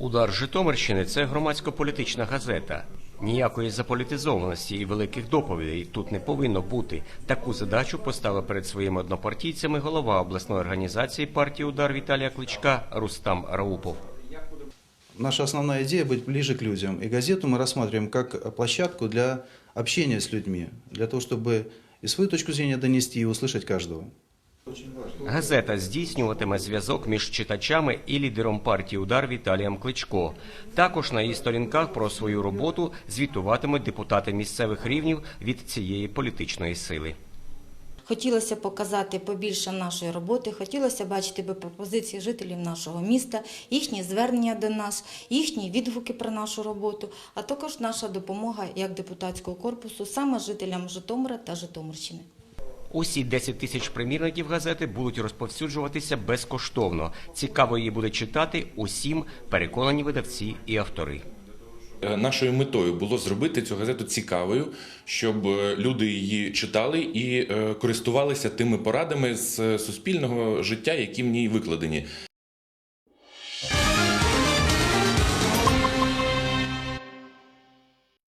Удар Житомирщини це громадсько-політична газета. Ніякої заполітизованості і великих доповідей тут не повинно бути. Таку задачу поставив перед своїми однопартійцями голова обласної організації партії Удар Віталія Кличка Рустам Раупов. Наша основная идея быть ближе к людям. И газету мы рассматриваем как площадку для общения с людьми, для того, чтобы и свою точку зрения донести и услышать каждого. Газета здійснюватиме зв'язок між читачами і лідером партії Удар Віталієм Кличко. Також на її сторінках про свою роботу звітуватимуть депутати місцевих рівнів від цієї політичної сили. Хотілося показати побільше нашої роботи, хотілося бачити би пропозиції жителів нашого міста, їхні звернення до нас, їхні відгуки про нашу роботу, а також наша допомога як депутатського корпусу саме жителям Житомира та Житомирщини. Усі 10 тисяч примірників газети будуть розповсюджуватися безкоштовно. Цікаво її буде читати усім переконані видавці і автори. Е, Нашою метою було зробити цю газету цікавою, щоб е, люди її читали і е, користувалися тими порадами з суспільного життя, які в ній викладені.